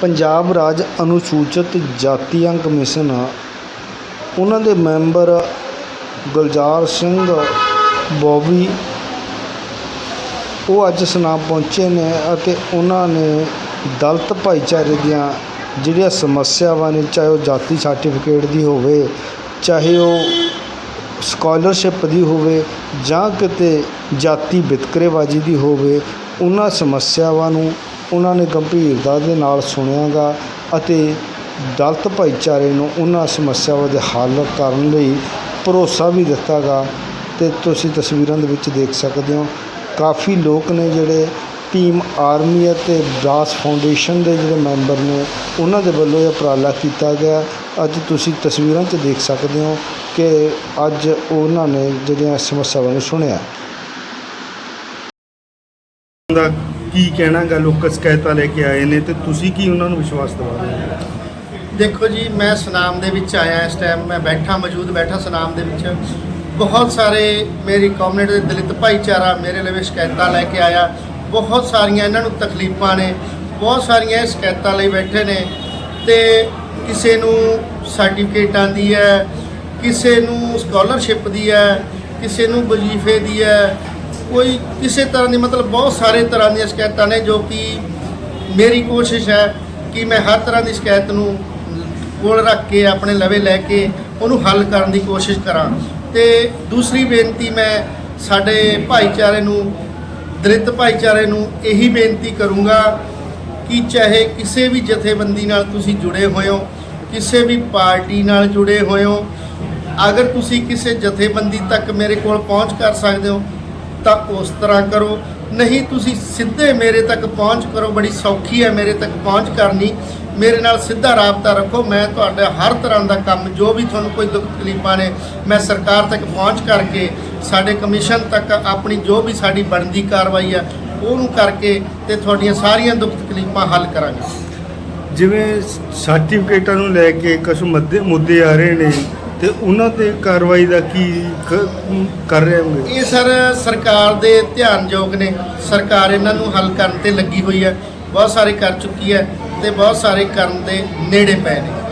ਪੰਜਾਬ ਰਾਜ ਅਨੁਸੂਚਿਤ ਜਾਤੀਆਂ ਕਮਿਸ਼ਨ ਉਹਨਾਂ ਦੇ ਮੈਂਬਰ ਗੁਲਜ਼ਾਰ ਸਿੰਘ ਬੋਬੀ। ਉਹ ਅੱਜ ਸੁਨਾਮ ਪਹੁੰਚੇ ਨੇ ਅਤੇ ਉਹਨਾਂ ਨੇ ਦਲਿਤ ਭਾਈਚਾਰੇ ਦੀਆਂ ਜਿਹੜੀਆਂ ਸਮੱਸਿਆਵਾਂ ਨੇ, ਚਾਹੇ ਉਹ ਜਾਤੀ ਸਰਟੀਫਿਕੇਟ ਦੀ ਹੋਵੇ, ਚਾਹੇ ਉਹ ਸਕਾਲਰਸ਼ਿਪ ਦੀ ਹੋਵੇ ਜਾਂ ਕਿਤੇ ਜਾਤੀ ਵਿਤਕਰੇਬਾਜ਼ੀ ਦੀ ਹੋਵੇ, ਉਹਨਾਂ ਸਮੱਸਿਆਵਾਂ ਨੂੰ ਉਹਨਾਂ ਨੇ ਗੰਭੀਰਤਾ ਦੇ ਨਾਲ ਸੁਣਿਆਗਾ ਅਤੇ ਦਲਿਤ ਭਾਈਚਾਰੇ ਨੂੰ ਉਹਨਾਂ ਸਮੱਸਿਆਵਾਂ ਦੇ ਹੱਲ ਕਰਨ ਲਈ ਭਰੋਸਾ ਵੀ ਦਿੱਤਾਗਾ। ਤੇ ਤੁਸੀਂ ਤਸਵੀਰਾਂ ਦੇ ਵਿੱਚ ਦੇਖ ਸਕਦੇ ਹੋ, ਕਾਫੀ ਲੋਕ ਨੇ ਜਿਹੜੇ ਟੀਮ ਆਰਮੀ ਅਤੇ ਦਾਸ ਫਾਊਂਡੇਸ਼ਨ ਦੇ ਜਿਹੜੇ ਮੈਂਬਰ ਨੇ, ਉਹਨਾਂ ਦੇ ਵੱਲੋਂ ਇਹ ਉਪਰਾਲਾ ਕੀਤਾ ਗਿਆ। ਅੱਜ ਤੁਸੀਂ ਤਸਵੀਰਾਂ 'ਚ ਦੇਖ ਸਕਦੇ ਹੋ ਕਿ ਅੱਜ ਉਹਨਾਂ ਨੇ ਜਿਹੜੀਆਂ ਸਮੱਸਿਆਵਾਂ ਨੂੰ ਸੁਣਿਆ। ਕੀ ਕਹਿਣਾਗਾ ਲੋਕ ਸ਼ਿਕਾਇਤਾਂ ਲੈ ਕੇ ਆਏ ਨੇ ਤੇ ਤੁਸੀਂ ਕੀ ਉਹਨਾਂ ਨੂੰ ਵਿਸ਼ਵਾਸ ਦਿਵਾ ਰਹੇ ਹੋ? ਦੇਖੋ ਜੀ, ਮੈਂ ਸੁਨਾਮ ਦੇ ਵਿੱਚ ਆਇਆ ਇਸ ਟਾਈਮ ਮੈਂ ਬੈਠਾ, ਮੌਜੂਦ ਬੈਠਾ ਸੁਨਾਮ ਦੇ ਵਿੱਚ। ਬਹੁਤ ਸਾਰੇ ਮੇਰੀ ਕਮਿਊਨਿਟੀ ਦੇ ਦਲਿਤ ਭਾਈਚਾਰਾ ਮੇਰੇ ਲਈ ਸ਼ਿਕਾਇਤਾਂ ਲੈ ਕੇ ਆਇਆ। ਬਹੁਤ ਸਾਰੀਆਂ ਇਹਨਾਂ ਨੂੰ ਤਕਲੀਫਾਂ ਨੇ, ਬਹੁਤ ਸਾਰੀਆਂ ਇਹ ਸ਼ਿਕਾਇਤਾਂ ਲਈ ਬੈਠੇ ਨੇ। ਤੇ ਕਿਸੇ ਨੂੰ ਸਰਟੀਫਿਕੇਟਾਂ ਦੀ ਹੈ, ਕਿਸੇ ਨੂੰ ਸਕਾਲਰਸ਼ਿਪ ਦੀ ਹੈ, ਕਿਸੇ ਨੂੰ ਵਜ਼ੀਫੇ ਦੀ ਹੈ ਕੋਈ ਕਿਸੇ ਤਰ੍ਹਾਂ ਦੀ ਮਤਲਬ ਬਹੁਤ ਸਾਰੇ ਤਰ੍ਹਾਂ ਦੀਆਂ ਸ਼ਿਕਾਇਤਾਂ ਨੇ ਜੋ ਕਿ ਮੇਰੀ ਕੋਸ਼ਿਸ਼ ਹੈ ਕਿ ਮੈਂ ਹਰ ਤਰ੍ਹਾਂ ਦੀ ਸ਼ਿਕਾਇਤ ਨੂੰ ਕੋਲ ਰੱਖ ਕੇ, ਆਪਣੇ ਲਵੇ ਲੈ ਕੇ ਉਹਨੂੰ ਹੱਲ ਕਰਨ ਦੀ ਕੋਸ਼ਿਸ਼ ਕਰਾਂ। ਤੇ ਦੂਸਰੀ ਬੇਨਤੀ ਮੈਂ ਸਾਡੇ ਭਾਈਚਾਰੇ ਨੂੰ, ਦਲਿਤ ਭਾਈਚਾਰੇ ਨੂੰ ਇਹੀ ਬੇਨਤੀ ਕਰੂੰਗਾ ਕਿ ਚਾਹੇ ਕਿਸੇ ਵੀ ਜਥੇਬੰਦੀ ਨਾਲ ਤੁਸੀਂ ਜੁੜੇ ਹੋਏ ਹੋ ਕਿਸੇ ਵੀ ਪਾਰਟੀ ਨਾਲ ਜੁੜੇ ਹੋਏ ਹੋ ਅਗਰ ਤੁਸੀਂ ਕਿਸੇ ਜਥੇਬੰਦੀ ਤੱਕ ਮੇਰੇ ਕੋਲ ਪਹੁੰਚ ਕਰ ਸਕਦੇ ਹੋ ਤਾਂ ਉਸ ਤਰ੍ਹਾਂ ਕਰੋ। ਨਹੀਂ, ਤੁਸੀਂ ਸਿੱਧੇ ਮੇਰੇ ਤੱਕ ਪਹੁੰਚ ਕਰੋ। ਬੜੀ ਸੌਖੀ ਹੈ ਮੇਰੇ ਤੱਕ ਪਹੁੰਚ ਕਰਨੀ। ਮੇਰੇ ਨਾਲ ਸਿੱਧਾ ਰਾਬਤਾ ਰੱਖੋ। ਮੈਂ ਤੁਹਾਡਾ ਹਰ ਤਰ੍ਹਾਂ ਦਾ ਕੰਮ, ਜੋ ਵੀ ਤੁਹਾਨੂੰ ਕੋਈ ਦੁੱਖ ਤਕਲੀਫਾਂ ਨੇ, ਮੈਂ ਸਰਕਾਰ ਤੱਕ ਪਹੁੰਚ ਕਰਕੇ, ਸਾਡੇ ਕਮਿਸ਼ਨ ਤੱਕ ਆਪਣੀ ਜੋ ਵੀ ਸਾਡੀ ਬਣਦੀ ਕਾਰਵਾਈ ਆ, ਉਹਨੂੰ ਕਰਕੇ ਤੇ ਤੁਹਾਡੀਆਂ ਸਾਰੀਆਂ ਦੁੱਖ ਤਕਲੀਫਾਂ ਹੱਲ ਕਰਾਂਗੇ। ਜਿਵੇਂ ਸਰਟੀਫਿਕੇਟਾਂ ਨੂੰ ਲੈ ਕੇ ਕੁਝ ਮੁੱਦੇ ਮੁੱਦੇ ਆ ਰਹੇ ਨੇ ਤੇ ਉਹਨਾਂ ਤੇ ਕਾਰਵਾਈ ਦਾ ਕੀ ਕ- ਕਰ ਰਹੇ ਹੋਗੇ ਇਹ ਸਰ ਸਰਕਾਰ ਦੇ ਧਿਆਨਯੋਗ ਨੇ। ਸਰਕਾਰ ਇਹਨਾਂ ਨੂੰ ਹੱਲ ਕਰਨ ਤੇ ਲੱਗੀ ਹੋਈ ਹੈ। ਬਹੁਤ ਸਾਰੇ ਕਰ ਚੁੱਕੀ ਹੈ ਤੇ ਬਹੁਤ ਸਾਰੇ ਕਰਨ ਦੇ ਨੇੜੇ ਪਏ ਨੇ।